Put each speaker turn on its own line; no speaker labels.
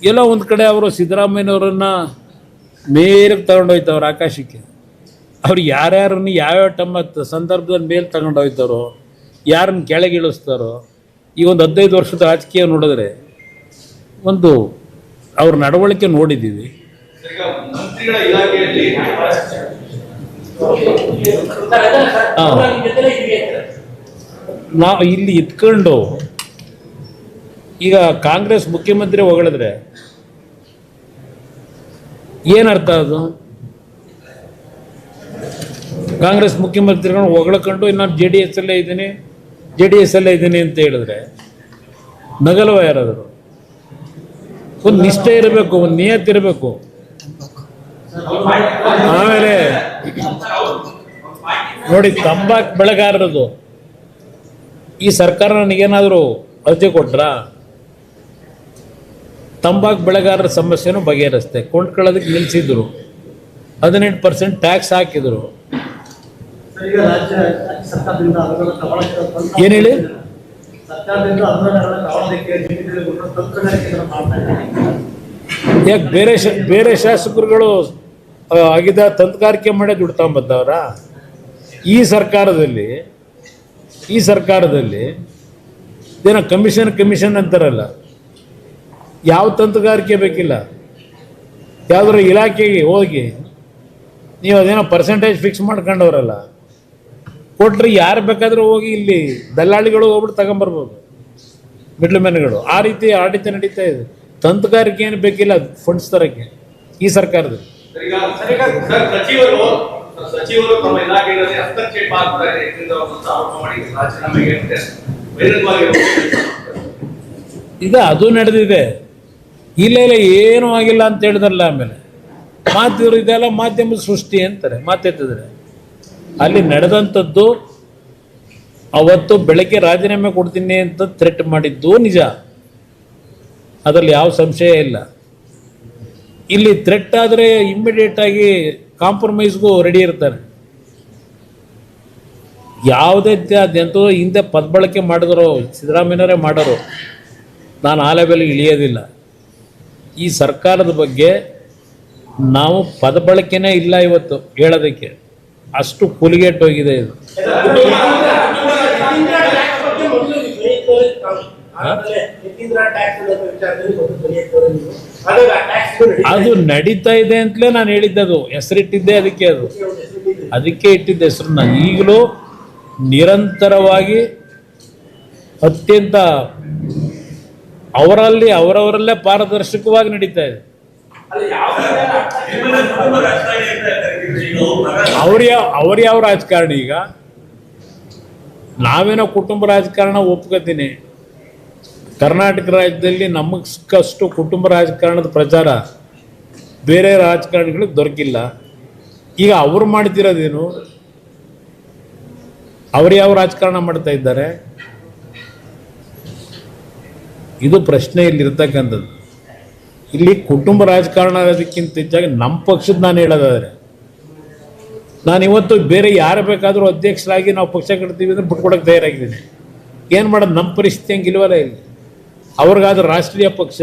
ಎಲ್ಲೋ ಒಂದು ಕಡೆ ಅವರು ಸಿದ್ದರಾಮಯ್ಯನವರನ್ನು ಮೇಲಕ್ಕೆ ತಗೊಂಡೋಯ್ತವ್ರು ಆಕಾಶಕ್ಕೆ. ಅವ್ರು ಯಾರ್ಯಾರನ್ನು ಯಾವ್ಯಾವ ಟಮ್ಮ ಸಂದರ್ಭದಲ್ಲಿ ಮೇಲೆ ತಗೊಂಡೋಯ್ತಾರೋ ಯಾರನ್ನ ಕೆಳಗೆ ಇಳಿಸ್ತಾರೋ ಈ ಒಂದು ಹದಿನೈದು ವರ್ಷದ ರಾಜಕೀಯ ನೋಡಿದ್ರೆ ಒಂದು ಅವ್ರ ನಡವಳಿಕೆ ನೋಡಿದ್ದೀವಿ. ನಾವು ಇಲ್ಲಿ ಇತ್ಕೊಂಡು ಈಗ ಕಾಂಗ್ರೆಸ್ ಮುಖ್ಯಮಂತ್ರಿ ಹೊಗಳಿದ್ರೆ ಏನರ್ಥ ಅದು? ಕಾಂಗ್ರೆಸ್ ಮುಖ್ಯಮಂತ್ರಿಗಳು ಹೊಗಳ್ಕೊಂಡು ಇನ್ನೊಂದು ಜೆ ಡಿ ಎಸ್ ಅಲ್ಲೇ ಇದ್ದೀನಿ ಜೆ ಡಿ ಎಸ್ ಅಲ್ಲೇ ಇದ್ದೀನಿ ಅಂತ ಹೇಳಿದ್ರೆ ನಗಲವ ಯಾರಾದರು? ಒಂದು ನಿಷ್ಠೆ ಇರಬೇಕು, ಒಂದು ನಿಯತ್ ಇರಬೇಕು. ಆಮೇಲೆ ನೋಡಿ ತಂಬಾಕು ಬೆಳೆಗಾರರದು, ಈ ಸರ್ಕಾರ ನನಗೇನಾದರೂ ಅರ್ಜಿ ಕೊಟ್ರಾ? ತಂಬಾಕು ಬೆಳೆಗಾರರ ಸಮಸ್ಯೆನೂ ಬಗೆಹರಿಸ್ತೆ. ಕೊಂಡ್ಕೊಳ್ಳೋದಕ್ಕೆ ನಿಲ್ಲಿಸಿದ್ರು ಹದಿನೆಂಟು ಪರ್ಸೆಂಟ್ ಟ್ಯಾಕ್ಸ್ ಹಾಕಿದ್ರು. ಏನು ಹೇಳಿ? ಯಾಕೆ ಬೇರೆ ಬೇರೆ ಶಾಸಕರುಗಳು ಆಗಿದ್ದ ತಂತ್ರಗಾರಿಕೆ ಮಾಡೇ ದುಡ್ಡು ತಗೊಂಬದ್ದವ್ರ? ಈ ಸರ್ಕಾರದಲ್ಲಿ ಈ ಸರ್ಕಾರದಲ್ಲಿ, ಏನೋ ಕಮಿಷನ್ ಕಮಿಷನ್ ಅಂತಾರಲ್ಲ. ಯಾವ ತಂತ್ರಗಾರಿಕೆ ಬೇಕಿಲ್ಲ? ಯಾವ್ದಾರ ಇಲಾಖೆಗೆ ಹೋಗಿ ನೀವು ಅದೇನೋ ಪರ್ಸೆಂಟೇಜ್ ಫಿಕ್ಸ್ ಮಾಡ್ಕೊಂಡವ್ರಲ್ಲ ಕೊಟ್ಟರೆ ಯಾರು ಬೇಕಾದರೂ ಹೋಗಿ ಇಲ್ಲಿ ದಲ್ಲಾಳಿಗಳು ಹೋಗ್ಬಿಟ್ಟು ತಗೊಂಬರ್ಬೋದು. ಮಿಡ್ಲ್ ಮ್ಯಾನ್ಗಳು. ಆ ರೀತಿ ಆಡಳಿತ ನಡೀತಾ ಇದೆ. ತಂತ್ರಗಾರಿಕೆ ಏನು ಬೇಕಿಲ್ಲ ಫಂಡ್ಸ್ ತರಕ್ಕೆ ಈ ಸರ್ಕಾರದಲ್ಲಿ.
ಈಗ
ಅದು ನಡೆದಿದೆ. ಇಲ್ಲ ಇಲ್ಲ, ಏನೂ ಆಗಿಲ್ಲ ಅಂತ ಹೇಳಿದ್ರಲ್ಲ ಆಮೇಲೆ. ಮಾತಿದ್ರು ಇದೆಲ್ಲ ಮಾಧ್ಯಮದ ಸೃಷ್ಟಿ ಅಂತಾರೆ, ಮಾತೆತ್ತಿದ್ರೆ. ಅಲ್ಲಿ ನಡೆದಂಥದ್ದು ಅವತ್ತು ಬೆಳಗ್ಗೆ ರಾಜೀನಾಮೆ ಕೊಡ್ತೀನಿ ಅಂತ ಥ್ರೆಟ್ ಮಾಡಿದ್ದು ನಿಜ. ಅದರಲ್ಲಿ ಯಾವ ಸಂಶಯ ಇಲ್ಲ. ಇಲ್ಲಿ ಥ್ರೆಟ್ ಆದರೆ ಇಮ್ಮಿಡಿಯೇಟ್ ಆಗಿ ಕಾಂಪ್ರಮೈಸ್ಗೂ ರೆಡಿ ಇರ್ತಾರೆ. ಯಾವುದೇ ಅದೆಂತೋ ಹಿಂದೆ ಪದಬಳಕೆ ಮಾಡಿದ್ರು, ಸಿದ್ದರಾಮಯ್ಯನವರೇ ಮಾಡೋರು. ನಾನು ಆ ಲೆವೆಲ್ಗೆ ಇಳಿಯೋದಿಲ್ಲ. ಈ ಸರ್ಕಾರದ ಬಗ್ಗೆ ನಾವು ಪದಬಳಕೆನೇ ಇಲ್ಲ ಇವತ್ತು ಹೇಳೋದಕ್ಕೆ. ಅಷ್ಟು ಹೋಗಿದೆ ಇದು. ಅದು ನಡೀತಾ ಇದೆ ಅಂತಲೇ ನಾನು ಹೇಳಿದ್ದದು. ಹೆಸರಿಟ್ಟಿದ್ದೆ ಅದಕ್ಕೆ ಅದು. ಅದಕ್ಕೆ ಇಟ್ಟಿದ್ದ ಹೆಸರನ್ನ ಈಗಲೂ ನಿರಂತರವಾಗಿ ಅತ್ಯಂತ ಅವರಲ್ಲಿ ಅವರವರಲ್ಲೇ ಪಾರದರ್ಶಕವಾಗಿ ನಡೀತಾ ಇದೆ. ಅವ್ರ ಯಾವ ಅವ್ರ ಯಾವ ರಾಜಕಾರಣಿ ಈಗ? ನಾವೇನೋ ಕುಟುಂಬ ರಾಜಕಾರಣ ಒಪ್ಕೋತೀನಿ. ಕರ್ನಾಟಕ ರಾಜ್ಯದಲ್ಲಿ ನಮಗೆ ಸಿಕ್ಕಷ್ಟು ಕುಟುಂಬ ರಾಜಕಾರಣದ ಪ್ರಚಾರ ಬೇರೆ ರಾಜಕಾರಣಿಗಳಿಗೆ ದೊರಕಿಲ್ಲ. ಈಗ ಅವ್ರು ಮಾಡ್ತಿರೋದೇನು? ಅವ್ರು ಯಾವ ರಾಜಕಾರಣ ಮಾಡ್ತಾ ಇದ್ದಾರೆ? ಇದು ಪ್ರಶ್ನೆ ಇಲ್ಲಿರ್ತಕ್ಕಂಥದ್ದು ಇಲ್ಲಿ ಕುಟುಂಬ ರಾಜಕಾರಣ ಅದಕ್ಕಿಂತ ಹೆಚ್ಚಾಗಿ ನಮ್ಮ ಪಕ್ಷದ ನಾನು ಹೇಳೋದಾದರೆ, ನಾನು ಇವತ್ತು ಬೇರೆ ಯಾರು ಬೇಕಾದರೂ ಅಧ್ಯಕ್ಷರಾಗಿ ನಾವು ಪಕ್ಷ ಕಟ್ತೀವಿ ಅಂದ್ರೆ ಬಿಟ್ಕೊಡಕ್ಕೆ ತಯಾರಾಗಿದ್ದೀನಿ. ಏನು ಮಾಡೋದು? ನಮ್ಮ ಪರಿಸ್ಥಿತಿ ಹಂಗಿಲ್ವಲ್ಲ ಇಲ್ಲಿ. ಅವ್ರಿಗಾದ್ರೂ ರಾಷ್ಟ್ರೀಯ ಪಕ್ಷ